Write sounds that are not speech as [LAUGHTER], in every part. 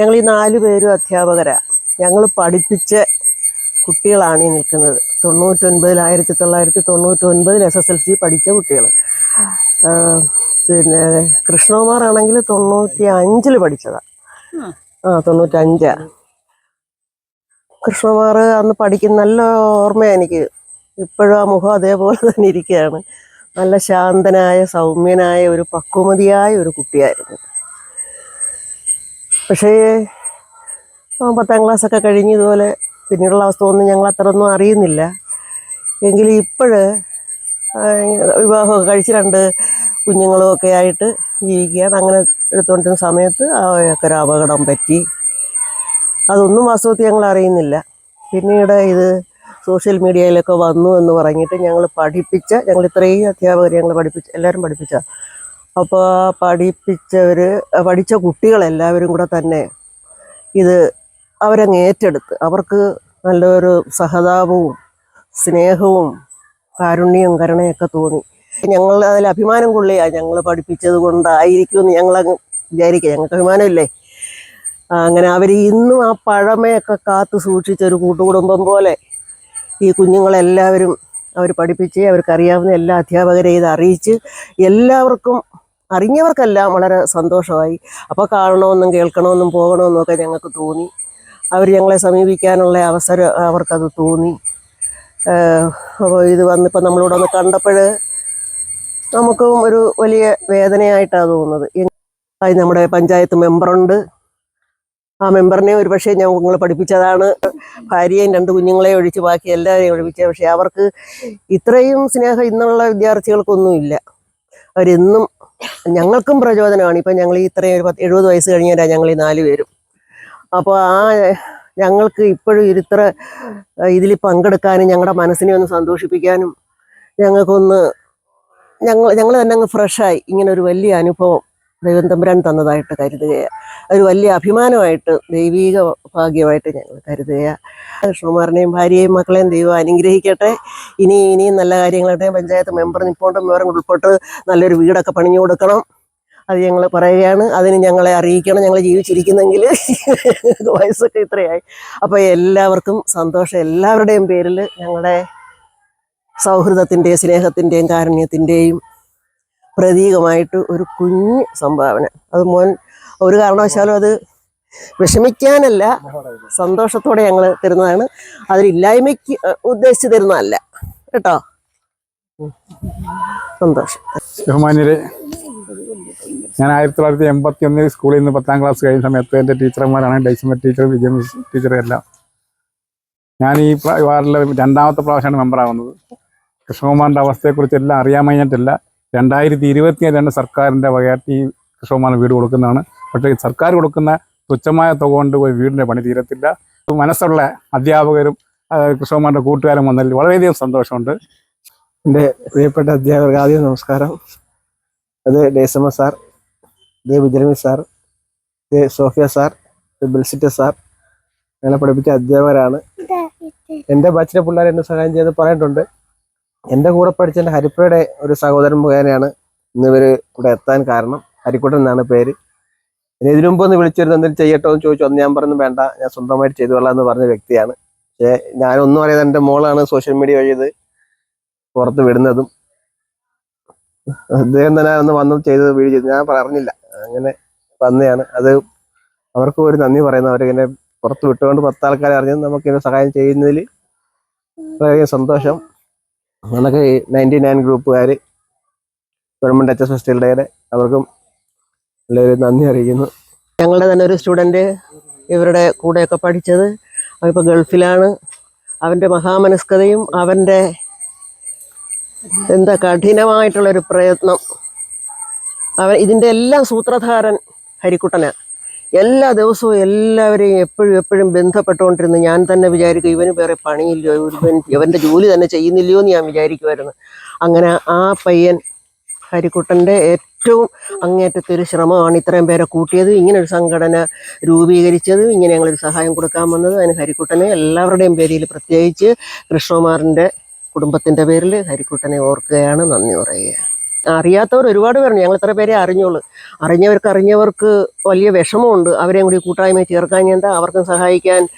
ഞങ്ങൾ ഈ നാല് പേരും അധ്യാപകരാണ് ഞങ്ങൾ പഠിപ്പിച്ച കുട്ടികളാണ് ഈ നിൽക്കുന്നത്. തൊണ്ണൂറ്റൊൻപതിൽ ആയിരത്തി തൊള്ളായിരത്തി തൊണ്ണൂറ്റൊൻപതിൽ എസ് എസ് എൽ സി പഠിച്ച കുട്ടികൾ. പിന്നെ കൃഷ്ണകുമാർ ആണെങ്കിൽ തൊണ്ണൂറ്റി അഞ്ചിൽ പഠിച്ചതാണ് ആ തൊണ്ണൂറ്റഞ്ചാ. കൃഷ്ണകുമാർ അന്ന് പഠിക്കുന്ന നല്ല ഓർമ്മയാണ് എനിക്ക്. ഇപ്പോഴും ആ മുഖം അതേപോലെ തന്നെ ഇരിക്കുകയാണ്. നല്ല ശാന്തനായ സൗമ്യനായ ഒരു പക്വമതിയായ ഒരു കുട്ടിയായിരുന്നു. പക്ഷേ പത്താം ക്ലാസ്സൊക്കെ കഴിഞ്ഞ് ഇതുപോലെ പിന്നീടുള്ള അവസ്ഥ ഒന്നും ഞങ്ങൾ അത്രയൊന്നും അറിയുന്നില്ല. എങ്കിലും ഇപ്പോഴ് വിവാഹമൊക്കെ കഴിച്ച് രണ്ട് കുഞ്ഞുങ്ങളും ഒക്കെ ആയിട്ട് ജീവിക്കുകയാണ് അങ്ങനെ എടുത്തുകൊണ്ടിരുന്ന സമയത്ത് ഒക്കെ ഒരു അപകടം പറ്റി. അതൊന്നും വാസ്തവത്തിൽ ഞങ്ങൾ അറിയുന്നില്ല. പിന്നീട് ഇത് സോഷ്യൽ മീഡിയയിലൊക്കെ വന്നു എന്ന് പറഞ്ഞിട്ട് ഞങ്ങൾ പഠിപ്പിച്ച ഞങ്ങൾ ഇത്രയും അധ്യാപകർ ഞങ്ങൾ പഠിപ്പിച്ച എല്ലാവരും പഠിപ്പിച്ച അപ്പോൾ പഠിപ്പിച്ചവർ പഠിച്ച കുട്ടികളെല്ലാവരും കൂടെ തന്നെ ഇത് അവരങ്ങ് ഏറ്റെടുത്ത്. അവർക്ക് നല്ലൊരു സഹതാപവും സ്നേഹവും കാരുണ്യവും കരുണയൊക്കെ തോന്നി. ഞങ്ങൾ അതിൽ അഭിമാനം കൊള്ളുക ഞങ്ങൾ പഠിപ്പിച്ചത് കൊണ്ടായിരിക്കുമെന്ന് ഞങ്ങളങ്ങ് വിചാരിക്കുക. ഞങ്ങൾക്ക് അഭിമാനമില്ലേ? അങ്ങനെ അവർ ഇന്നും ആ പഴമയൊക്കെ കാത്തു സൂക്ഷിച്ച ഒരു കൂട്ടുകുടുംബം പോലെ ഈ കുഞ്ഞുങ്ങളെല്ലാവരും അവർ പഠിപ്പിച്ച് അവർക്കറിയാവുന്ന എല്ലാ അധ്യാപകരെയും ഇത് അറിയിച്ച് എല്ലാവർക്കും അറിഞ്ഞവർക്കെല്ലാം വളരെ സന്തോഷമായി. അപ്പോൾ കാണണമെന്നും കേൾക്കണമെന്നും പോകണമെന്നും ഒക്കെ ഞങ്ങൾക്ക് തോന്നി. അവർ ഞങ്ങളെ സമീപിക്കാനുള്ള അവസരം അവർക്കത് തോന്നി. അപ്പോൾ ഇത് വന്നിപ്പോൾ നമ്മളോട് ഒന്ന് കണ്ടപ്പോൾ നമുക്കും ഒരു വലിയ വേദനയായിട്ടാണ് തോന്നുന്നത്. ആയി നമ്മുടെ പഞ്ചായത്ത് മെമ്പറുണ്ട്. ആ മെമ്പറിനെ ഒരു പക്ഷേ ഞങ്ങൾ പഠിപ്പിച്ചതാണ്. ഭാര്യയും രണ്ട് കുഞ്ഞുങ്ങളെ ഒഴിച്ച് ബാക്കി എല്ലാവരെയും ഒഴിപ്പിച്ചത് പക്ഷേ അവർക്ക് ഇത്രയും സ്നേഹം ഇന്നുള്ള വിദ്യാർത്ഥികൾക്കൊന്നുമില്ല. അവരെന്നും ഞങ്ങൾക്കും പ്രചോദനമാണ്. ഇപ്പം ഞങ്ങൾ ഇത്രയും ഒരു പത്ത് എഴുപത് വയസ്സ് കഴിഞ്ഞാൽ ഞങ്ങൾ ഈ നാല് പേരും. അപ്പോൾ ആ ഞങ്ങൾക്ക് ഇപ്പോഴും ഇത്ര ഇതിൽ പങ്കെടുക്കാനും ഞങ്ങളുടെ മനസ്സിനെ ഒന്ന് സന്തോഷിപ്പിക്കാനും ഞങ്ങൾക്കൊന്ന് ഞങ്ങൾ ഞങ്ങൾ തന്നെ അങ്ങ് ഫ്രഷായി ഇങ്ങനെ ഒരു വലിയ അനുഭവം. ദൈവം തമ്പുരാൻ തന്നതായിട്ട് കരുതുകയാണ് ഒരു വലിയ അഭിമാനമായിട്ട് ദൈവീക ഭാഗ്യമായിട്ട് ഞങ്ങൾ കരുതുകയാണ് കൃഷ്ണകുമാറിനെയും ഭാര്യയെയും മക്കളെയും ദൈവം അനുഗ്രഹിക്കട്ടെ. ഇനി ഇനിയും നല്ല കാര്യങ്ങളുടെ പഞ്ചായത്ത് മെമ്പർ നിപ്പോണ്ട് മെമ്പറും ഉൾപ്പെട്ട് നല്ലൊരു വീടൊക്കെ പണിഞ്ഞു കൊടുക്കണം. അത് ഞങ്ങൾ പറയുകയാണ്. അതിന് ഞങ്ങളെ അറിയിക്കണം. ഞങ്ങൾ ജീവിച്ചിരിക്കുന്നെങ്കിൽ [LAUGHS] വയസ്സൊക്കെ ഇത്രയായി. അപ്പോൾ എല്ലാവർക്കും സന്തോഷം. എല്ലാവരുടെയും പേരിൽ ഞങ്ങളുടെ സൗഹൃദത്തിന്റെയും സ്നേഹത്തിന്റെയും കാരുണ്യത്തിന്റെയും പ്രതീകമായിട്ട് ഒരു കുഞ്ഞ് സംഭാവന. അത് മോൻ ഒരു കാരണവശാലും അത് വിഷമിക്കാനല്ല സന്തോഷത്തോടെ ഞങ്ങൾ തരുന്നതാണ്. അതിലില്ലായ്മയ്ക്ക് ഉദ്ദേശിച്ച് തരുന്നതല്ല. കേട്ടോ? സന്തോഷം. ബഹുമാന്യരെ ഞാൻ ആയിരത്തി തൊള്ളായിരത്തി എൺപത്തി ഒന്നിൽ സ്കൂളിൽ നിന്ന് പത്താം ക്ലാസ് കഴിഞ്ഞ സമയത്ത് എന്റെ ടീച്ചർമാരാണ് ഡൈസമ ടീച്ചർ വിജയ ടീച്ചർ എല്ലാം ഞാൻ ഈ വാർഡിലെ രണ്ടാമത്തെ പ്രാവശ്യമാണ് മെമ്പറാകുന്നത് കൃഷ്ണകുമാറിന്റെ അവസ്ഥയെക്കുറിച്ച് എല്ലാം അറിയാൻ കഴിഞ്ഞിട്ടില്ല. രണ്ടായിരത്തി ഇരുപത്തിയേഴാണ് സർക്കാരിന്റെ വകയായിട്ട് ഈ കൃഷ്ണകുമാറിന് വീട് കൊടുക്കുന്നതാണ്. പക്ഷേ സർക്കാർ കൊടുക്കുന്ന തുച്ഛമായ തുക കൊണ്ട് പോയി വീടിന്റെ പണി തീരത്തില്ല. മനസ്സുള്ള അധ്യാപകരും കൃഷകമാരുടെ കൂട്ടുകാരും വന്നതിൽ വളരെയധികം സന്തോഷമുണ്ട്. എന്റെ പ്രിയപ്പെട്ട അധ്യാപകർ ആദ്യം നമസ്കാരം. അത് ഡേസമ്മ സാർ ഇത് വിജയലമി സാർ ഇത് സോഫിയ സാർ ഇത് ബിൽസിറ്റ സാർ ഞങ്ങളെ പഠിപ്പിച്ച അധ്യാപകരാണ്. എന്റെ ബാച്ചിലെ പിള്ളേർ എന്നെ സഹായം ചെയ്ത് പറഞ്ഞിട്ടുണ്ട്. എന്റെ കൂടെ പഠിച്ച എന്റെ ഹരിപ്പയുടെ ഒരു സഹോദരൻ മുഖേനയാണ് ഇന്ന് ഇവർ ഇവിടെ എത്താൻ കാരണം. ഹരിക്കുട്ടൻ എന്നാണ് പേര്. പിന്നെ ഇതിനു മുമ്പ് ഒന്ന് വിളിച്ചിരുന്നു എന്തെങ്കിലും ചെയ്യട്ടോ എന്ന് ചോദിച്ചു. അന്ന് ഞാൻ പറഞ്ഞു വേണ്ട ഞാൻ സ്വന്തമായിട്ട് ചെയ്തു കൊള്ളാം എന്ന് പറഞ്ഞ വ്യക്തിയാണ്. പക്ഷേ ഞാനൊന്നും അറിയാതെ എന്റെ മോളാണ് സോഷ്യൽ മീഡിയ വഴി ഇത് പുറത്ത് വിടുന്നതും. അദ്ദേഹം തന്നെ അന്ന് വന്നു ചെയ്തത് വീഡിയോ ചെയ്തു. ഞാൻ പറഞ്ഞില്ല. അങ്ങനെ വന്നതാണ് അത് അവർക്ക് ഒരു നന്ദി പറയുന്നു. അവരിങ്ങനെ പുറത്ത് വിട്ടുകൊണ്ട് പത്താൾക്കാരെ അറിഞ്ഞത് നമുക്കിങ്ങനെ സഹായം ചെയ്യുന്നതിൽ വളരെയധികം സന്തോഷം. നമുക്ക് നയന്റി നയൻ ഗ്രൂപ്പുകാർ ഗവൺമെന്റ് എച്ച് എസ് ഫെസ്റ്റിവൽ അവർക്കും നല്ലൊരു നന്ദി അറിയിക്കുന്നു. ഞങ്ങളുടെ തന്നെ ഒരു സ്റ്റുഡന്റ് ഇവരുടെ കൂടെയൊക്കെ പഠിച്ചത്. അവനിപ്പോൾ ഗൾഫിലാണ്. അവന്റെ മഹാമനസ്കതയും അവന്റെ എന്താ കഠിനമായിട്ടുള്ളൊരു പ്രയത്നം. അവൻ ഇതിന്റെ എല്ലാം സൂത്രധാരൻ ഹരിക്കുട്ടനാണ് എല്ലാ ദിവസവും എല്ലാവരെയും എപ്പോഴും എപ്പോഴും ബന്ധപ്പെട്ടുകൊണ്ടിരുന്നു ഞാൻ തന്നെ വിചാരിക്കും ഇവന് വേറെ പണിയില്ലയോ ഇവൻ ഇവന്റെ ജോലി തന്നെ ചെയ്യുന്നില്ലയോ എന്ന് ഞാൻ വിചാരിക്കുമായിരുന്നു അങ്ങനെ ആ പയ്യൻ ഹരിക്കുട്ടന്റെ ഏറ്റവും അങ്ങേറ്റത്തെ ഒരു ശ്രമമാണ് ഇത്രയും പേരെ കൂട്ടിയത് ഇങ്ങനെ ഒരു സംഘടന രൂപീകരിച്ചത് ഇങ്ങനെ ഞങ്ങളൊരു സഹായം കൊടുക്കാൻ വന്നത്. അതിന് ഹരിക്കുട്ടനെ എല്ലാവരുടെയും പേരിൽ പ്രത്യേകിച്ച് കൃഷ്ണകുമാറിന്റെ കുടുംബത്തിന്റെ പേരിൽ ഹരിക്കുട്ടനെ ഓർക്കുകയാണ്. നന്ദി പറയുക. അറിയാത്തവർ ഒരുപാട് പേരുണ്ട്. ഞങ്ങൾ ഇത്ര പേരെ അറിഞ്ഞോളൂ അറിഞ്ഞവർക്ക് അറിഞ്ഞവർക്ക് വലിയ വിഷമമുണ്ട്. അവരെയും കൂടി കൂട്ടായ്മ ചേർക്കാൻ എന്താ? അവർക്കും സഹായിക്കാൻ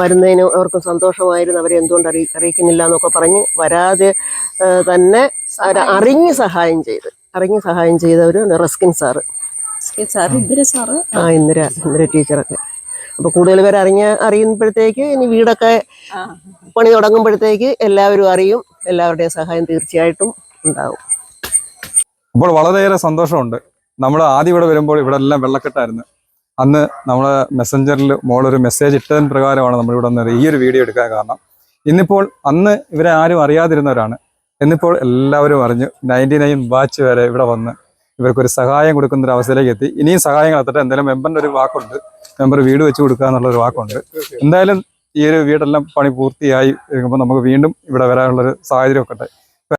വരുന്നതിനും അവർക്കും സന്തോഷമായിരുന്നു. അവരെ എന്തുകൊണ്ട് അറിയി അറിയിക്കുന്നില്ല എന്നൊക്കെ പറഞ്ഞ് വരാതെ തന്നെ അറിഞ്ഞ് സഹായം ചെയ്ത്. അറിഞ്ഞ് സഹായം ചെയ്തവർ റസ്കിൻ സാറ്. ആ. ഇന്ദിര ഇന്ദിര ടീച്ചറൊക്കെ. അപ്പോൾ കൂടുതൽ പേര് അറിഞ്ഞ അറിയുമ്പോഴത്തേക്ക് ഇനി വീടൊക്കെ പണി തുടങ്ങുമ്പോഴത്തേക്ക് എല്ലാവരും അറിയും. എല്ലാവരുടെയും സഹായം തീർച്ചയായിട്ടും ഉണ്ടാവും. അപ്പോൾ വളരെയേറെ സന്തോഷമുണ്ട്. നമ്മൾ ആദ്യം ഇവിടെ വരുമ്പോൾ ഇവിടെ എല്ലാം വെള്ളക്കെട്ടായിരുന്നു. അന്ന് നമ്മൾ മെസ്സഞ്ചറിൽ മോളൊരു മെസ്സേജ് ഇട്ടതിന് പ്രകാരമാണ് നമ്മളിവിടെ നിന്ന് ഈ ഒരു വീഡിയോ എടുക്കാൻ കാരണം. ഇന്നിപ്പോൾ അന്ന് ഇവരെ ആരും അറിയാതിരുന്നവരാണ്. എന്നിപ്പോൾ എല്ലാവരും അറിഞ്ഞു നയന്റി നയൻ ബാച്ച് വരെ ഇവിടെ വന്ന് ഇവർക്കൊരു സഹായം കൊടുക്കുന്ന ഒരു അവസ്ഥയിലേക്ക് എത്തി. ഇനിയും സഹായങ്ങൾ എത്തട്ടെ എന്തായാലും മെമ്പറിന്റെ ഒരു വാക്കുണ്ട്. മെമ്പർ വീട് വെച്ച് കൊടുക്കുക എന്നുള്ള ഒരു വാക്കുണ്ട്. എന്തായാലും ഈ ഒരു വീടെല്ലാം പണി പൂർത്തിയായി. നമുക്ക് വീണ്ടും ഇവിടെ വരാനുള്ളൊരു സാഹചര്യം ഒക്കെ